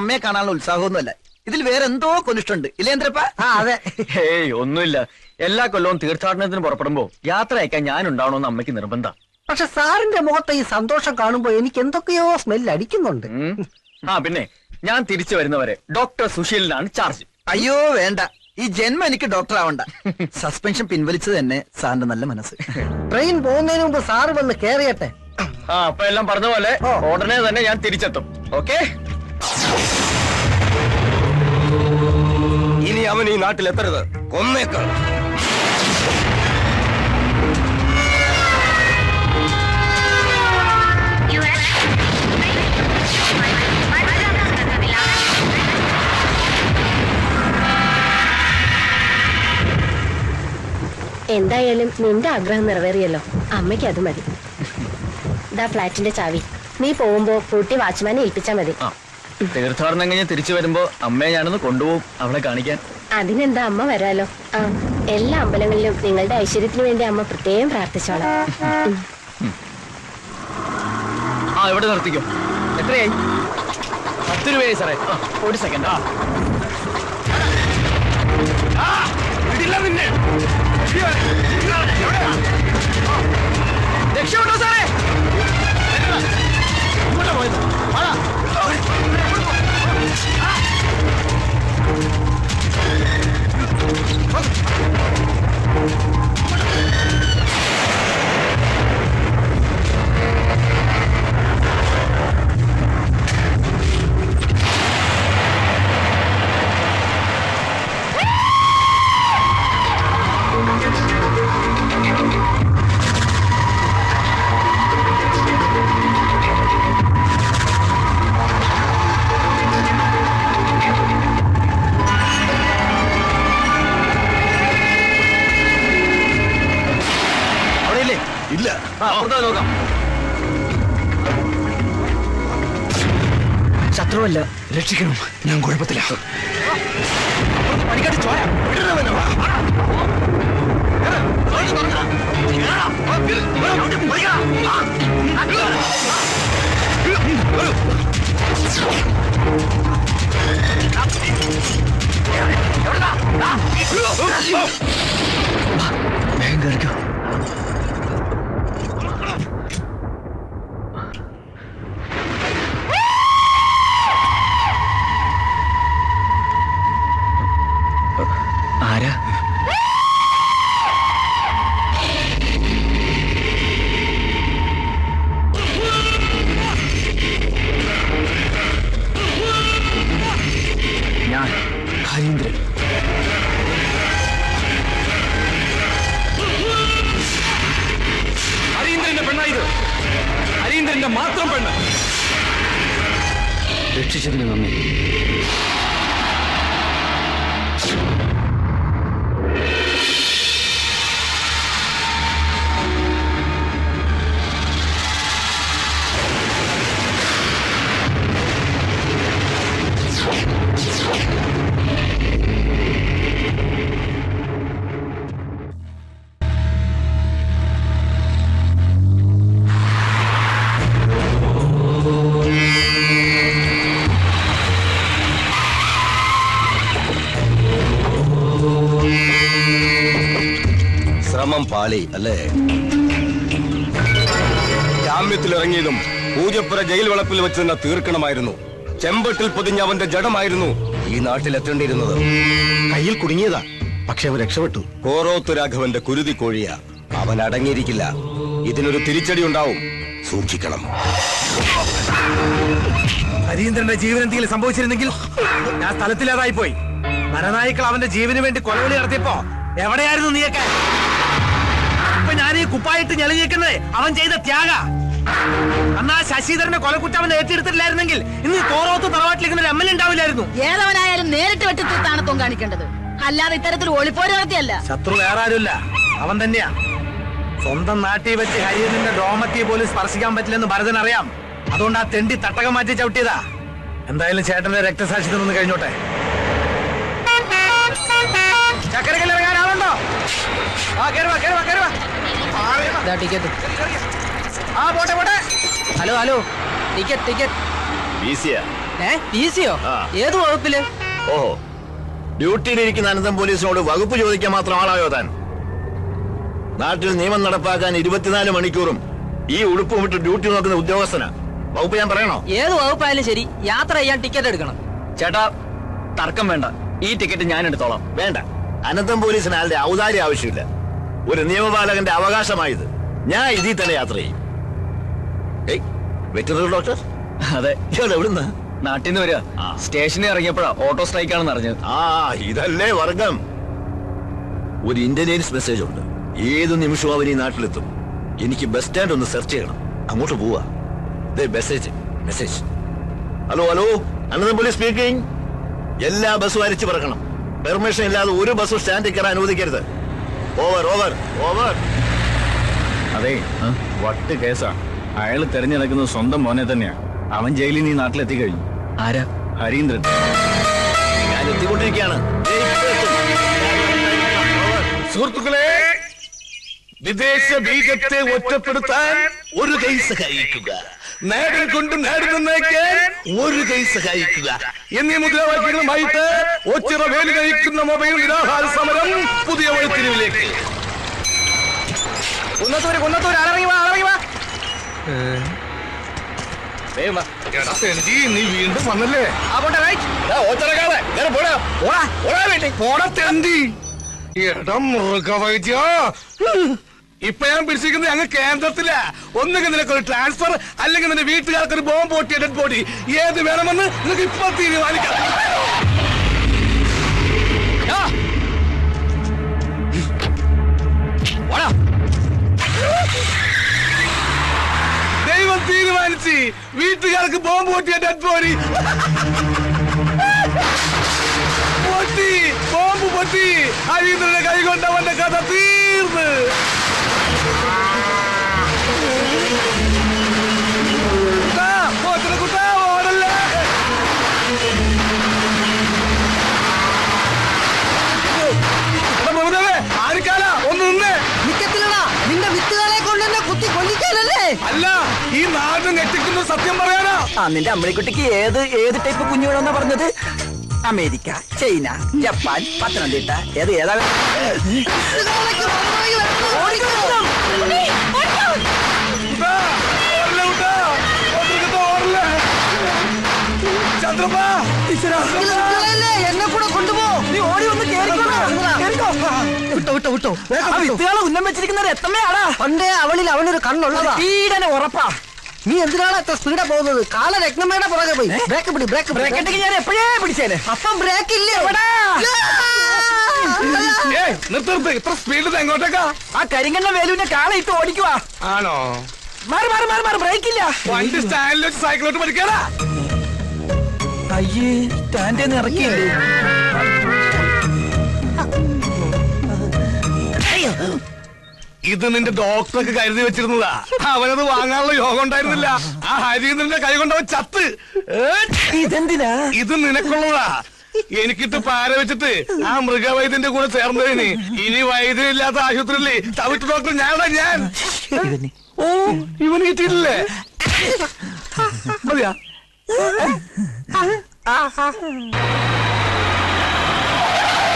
അമ്മയെ കാണാനുള്ള ഉത്സാഹമൊന്നുമല്ല. ഇതിൽ വേറെ എന്തോ കൊനിഷ്ടുണ്ട് ഇല്ലേന്ദ്രപ്പ ആ അതെ. ഒന്നുമില്ല. എല്ലാ കൊല്ലവും തീർത്ഥാടനത്തിന് പുറപ്പെടുമ്പോ യാത്ര അയക്കാൻ ഞാൻ ഉണ്ടാവണമെന്ന് അമ്മയ്ക്ക് നിർബന്ധ. പക്ഷെ സാറിന്റെ മുഖത്തെ ഈ സന്തോഷം കാണുമ്പോ എനിക്ക് എന്തൊക്കെയോ സ്മെല്ല് അടിക്കുന്നുണ്ട് ആ പിന്നെ ഞാൻ തിരിച്ചു വരുന്നവരെ ഡോക്ടർ സുശീലിനാണ് ചാർജ്. അയ്യോ വേണ്ട. ഈ ജന്മം എനിക്ക് ഡോക്ടർ ആവണ്ട സസ്പെൻഷൻ പിൻവലിച്ചത് തന്നെ സാറിന്റെ നല്ല മനസ്സ്. ട്രെയിൻ പോകുന്നതിന് മുമ്പ് സാറ് വന്ന് കേറിയട്ടെ. ആ അപ്പൊ എല്ലാം പറഞ്ഞ പോലെ ഓ. ഉടനെ തന്നെ ഞാൻ തിരിച്ചെത്തും. ഓക്കെ? ഇനി അവൻ ഈ നാട്ടിൽ എത്തരുത്. കൊന്നേക്ക്. എന്തായാലും നിന്റെ ആഗ്രഹം നിറവേറിയല്ലോ. അമ്മയ്ക്ക് അത് മതി. ദാ ഫ്ലാറ്റിന്റെ ചാവി. നീ പോകുമ്പോ കൂട്ടി വാച്ച്മാനെ ഏൽപ്പിച്ചാ മതി. തീർത്ഥാടനം കഴിഞ്ഞ് തിരിച്ചു വരുമ്പോ അമ്മയെ ഞാനൊന്ന് കൊണ്ടുപോകും അവളെ കാണിക്കാൻ. അതിനെന്താ അമ്മ വരാലോ? ആ എല്ലാ അമ്പലങ്ങളിലും നിങ്ങളുടെ ഐശ്വര്യത്തിന് വേണ്ടി അമ്മ പ്രത്യേകം പ്രാർത്ഥിച്ചോളാം. ആ ഇവിടെ നിർത്തിക്കോ. എത്രയായി? പത്ത് രൂപയായി സാറേ. ഒരു സെക്കൻഡ് ആ. രക്ഷപ്പെട്ടോ സാറേ. ശത്രുവല്ല രക്ഷിക്കണം ഞാൻ കുഴപ്പത്തില്ല വേഗം കയറിക്കോ ഹരീന്ദ്രന്റെ മാത്രം പെണ്ണ്. രക്ഷിച്ചതിന് നന്ദി. ശ്രമം പാളി അല്ലേ? ജാമ്യത്തിൽ ഇറങ്ങിയതും പൂജപ്പുര ജയിൽ വളപ്പിൽ വെച്ച് തന്നെ തീർക്കണമായിരുന്നു. ചെമ്പട്ടിൽ പൊതിഞ്ഞ അവന്റെ ജഡമായിരുന്നു ഈ നാട്ടിൽ എത്തേണ്ടിയിരുന്നത്. കയ്യിൽ കുടുങ്ങിയതാ. പക്ഷെ അവൻ രക്ഷപ്പെട്ടു. കോറോത്ത് രാഘവന്റെ കുരുതി കോഴിയ. അവൻ അടങ്ങിയിരിക്കില്ല. ഇതിനൊരു തിരിച്ചടി ഉണ്ടാവും. സൂക്ഷിക്കണം. ഹരീന്ദ്രന്റെ ജീവൻ എന്തെങ്കിലും സംഭവിച്ചിരുന്നെങ്കിൽ ഞാൻ സ്ഥലത്തിലേതായി പോയി നരനായിക്കൾ അവന്റെ ജീവന് വേണ്ടി കൊലവിളി നടത്തിയപ്പോ എവിടെയായിരുന്നു നീയൊക്കെ? ഞാൻ ഈ കുപ്പായിട്ട് ഞെളിഞ്ഞിരിക്കുന്നത് അവൻ ചെയ്ത ത്യാഗ. അന്നാ ശശിധരനെ കൊലക്കുറ്റം അവൻ ഏറ്റെടുത്തിട്ടില്ലായിരുന്നെങ്കിൽ ഇന്ന് തോറോത്ത് തറവാട്ടിലിരിക്കുന്ന ഒരു എം ഉണ്ടാവില്ലായിരുന്നു. ഏതവനായാലും നേരിട്ട് വെട്ടിത്തീർത്താണത്വം കാണിക്കേണ്ടത്. അല്ലാതെ ഇത്തരത്തിൽ ഒളിപ്പോര് നടത്തിയല്ല. ശത്രു വേറെ ആരുമില്ല അവൻ തന്നെയാ. സ്വന്തം നാട്ടിൽ വെച്ച് ഹരീന്ദ്രന്റെ ഡോമത്തിയെ പോലും സ്പർശിക്കാൻ പറ്റില്ലെന്ന് ഭരതൻ അറിയാം. അതുകൊണ്ട് ആ തെണ്ടി തട്ടകം മാറ്റി ചവിട്ടിയതാ. എന്തായാലും ചേട്ടന്റെ രക്തസാക്ഷിത്വം ഒന്ന് കഴിഞ്ഞോട്ടെ. ചക്കരക്കല്ലോ ആളുണ്ടോ ആ കയറുവാ കേറുവാ കേറുവാ ടിക്കറ്റ് ആ പോട്ടെ പോട്ടെ. Hello hello. ടിക്കറ്റ് ടിക്കറ്റ് ഈസിയാ ഏത് വകുപ്പിൽ? ഓഹോ. ഡ്യൂട്ടിയിലിരിക്കുന്ന അനന്തം പോലീസിനോട് വകുപ്പ് ചോദിക്കാൻ മാത്രം ആളായോ താൻ? നാട്ടിൽ നിയമം നടപ്പാക്കാൻ ഇരുപത്തിനാല് മണിക്കൂറും ഈ ഉടുപ്പും വിട്ട് ഡ്യൂട്ടി നോക്കുന്ന ഉദ്യോഗസ്ഥനാ. വകുപ്പ് ഞാൻ പറയണോ? ഏത് വകുപ്പായാലും ശരി. യാത്ര ചെയ്യാൻ ടിക്കറ്റ് എടുക്കണം. ചേട്ടാ തർക്കം വേണ്ട. ഈ ടിക്കറ്റ് ഞാൻ എടുത്തോളാം. വേണ്ട. അനന്തം പോലീസിന് ആളുടെ ഔദാര്യ ആവശ്യമില്ല. ഒരു നിയമപാലകന്റെ അവകാശമായത്. ഞാൻ ഇതിൽ തന്നെ യാത്ര ചെയ്യും. Veterinary doctor? അതെ. ഇയാൾ എവിടുന്ന്? നാട്ടിൽ നിന്ന് വരിക. സ്റ്റേഷനിൽ ഇറങ്ങിയപ്പോഴാ ഓട്ടോ സ്ട്രൈക്ക് ആണെന്ന് അറിഞ്ഞത്. ആ ഇതല്ലേ വർഗം. ഒരു ഇന്റലിജൻസ് മെസ്സേജ് ഉണ്ട്. ഏത് നിമിഷവും അവൻ ഈ നാട്ടിലെത്തും. എനിക്ക് ബസ് സ്റ്റാൻഡ് ഒന്ന് സെർച്ച് ചെയ്യണം. അങ്ങോട്ട് പോവാ. മെസ്സേജ് മെസ്സേജ് ഹലോ ഹലോ അനന്തം പോലീസ് സ്പീക്കിംഗ് എല്ലാ ബസ്സും അരിച്ചു പറക്കണം. പെർമിഷൻ ഇല്ലാതെ ഒരു ബസ്സും സ്റ്റാൻഡിൽ കയറാൻ അനുവദിക്കരുത്. ഓവർ ഓവർ ഓവർ അതെ വട്ട് കേസാ. അയാൾ തെരഞ്ഞെടുക്കുന്നത് സ്വന്തം മോനെ തന്നെയാ. അവൻ ജയിലിൽ നീ നാട്ടിലെത്തി കഴിഞ്ഞു. ആരാ? ഹരീന്ദ്രൻ. ഞാൻ എത്തിക്കൊണ്ടിരിക്കുകയാണ്. സുഹൃത്തുക്കളെ വിദേശ ബീജത്തെ ഒറ്റപ്പെടുത്താൻ ഒരു കൈ സഹായിക്കുക. നേടൽ കൊണ്ട് നാട് നന്നാക്കാൻ ഒരു കൈ സഹായിക്കുക. എന്നീ മുദ്രാവാക്യങ്ങളുമായിട്ട് ഒച്ചിറ വേലി കഴിക്കുന്ന മൊബൈൽ നിരാഹാര സമരം പുതിയ വഴിത്തിരിവിലേക്ക്. കുന്നത്തൂര് കുന്നത്തൂര് ആളിറങ്ങി വാ ആളിറങ്ങി വാ. നീ വീണ്ടും വന്നല്ലേ? ഇപ്പൊ ഞാൻ പിടിച്ചിരിക്കുന്നത് അങ്ങ് കേന്ദ്രത്തില. ഒന്നുകിൽ നിനക്ക് ഒരു ട്രാൻസ്ഫർ അല്ലെങ്കിൽ നിന്റെ വീട്ടുകാർക്ക് ഒരു ബോംബ് പൊട്ടിയ ഡെഡ് ബോഡി ഏത് വേണമെന്ന് നിനക്ക് ഇപ്പൊ തീരുമാനിക്കാം. തീരുമാനിച്ച് വീട്ടുകാർക്ക് ബോംബ് പൊട്ടിയ ഡെഡ് ബോഡി പൊട്ടി ബോംബ് പൊട്ടി. അരീന്ദ്രന്റെ കൈ കൊണ്ടവന്റെ കഥ തീർന്ന് അല്ല ഈ നാട് ഞെട്ടിക്കുന്ന സത്യം പറയാനാ? ആ നിന്റെ അമ്മണിക്കുട്ടിക്ക് ഏത് ഏത് ടൈപ്പ് കുഞ്ഞു വേണമെന്നാ പറഞ്ഞത്? അമേരിക്ക ചൈന ജപ്പാൻ പത്തനംതിട്ട ഏത് ഏതാ? ചന്ദ്രപ്പ എന്നെ കൂടെ കൊണ്ടുപോ. നീ ഓടി വന്ന് വിട്ടോ വിട്ടോ വിട്ടോ. ആ വിത്തുകളെ ഉന്നം വെച്ചിരിക്കുന്നത് എത്തമ്മയാടാ. പണ്ടേ അവളിൽ അവനൊരു കണ്ണുള്ളതാ. ഈടനെ ഉറപ്പാ. നീ എന്തിനാണ് എത്ര സ്പീഡാ പോകുന്നത്? കാല രത്നമ്മയുടെ പുറകെ പോയി. ബ്രേക്ക് പിടി ബ്രേക്ക് ബ്രേക്ക് ഞാൻ എപ്പോഴേ പിടിച്ചേനെ? അപ്പം ബ്രേക്ക് ഇല്ലേ? നിർത്ത് നിർത്ത്. ഇത്ര സ്പീഡിൽ എങ്ങോട്ടേക്കാ? ആ കരിങ്കണ്ണ വേലുവിനെ ഇട്ട് ഓടിക്കുവാ ആണോ? മാറി മാറി മാറി മാറി. ബ്രേക്ക് ഇല്ല. വണ്ടി സ്റ്റാൻഡിൽ സൈക്കിളോട്ട് പഠിക്കാനാ? അയ്യേ സ്റ്റാൻഡ് ഇറക്കിയില്ലേ? ഇത് നിന്റെ ഡോക്ടർക്ക് കരുതി വെച്ചിരുന്നതാ. അവനത് വാങ്ങാനുള്ള യോഗം ഉണ്ടായിരുന്നില്ല. ആ ഹരി നിന്റെ കൈ കൊണ്ടവൻ ചത്ത്. ഇതെന്തിനാ? ഇത് നിനക്കുള്ളതാ. എനിക്കിട്ട് പാര വെച്ചിട്ട് ആ മൃഗവൈദ്യന്റെ കൂടെ ചേർന്നതിന് ഇനി വൈദ്യം ഇല്ലാത്ത ആശുപത്രിയില്ലേ തവിട്ട് ഡോക്ടർ ഞാനാ ഞാൻ. ഓ ഇവന് കിട്ടിയിട്ടില്ലേ മതിയാ.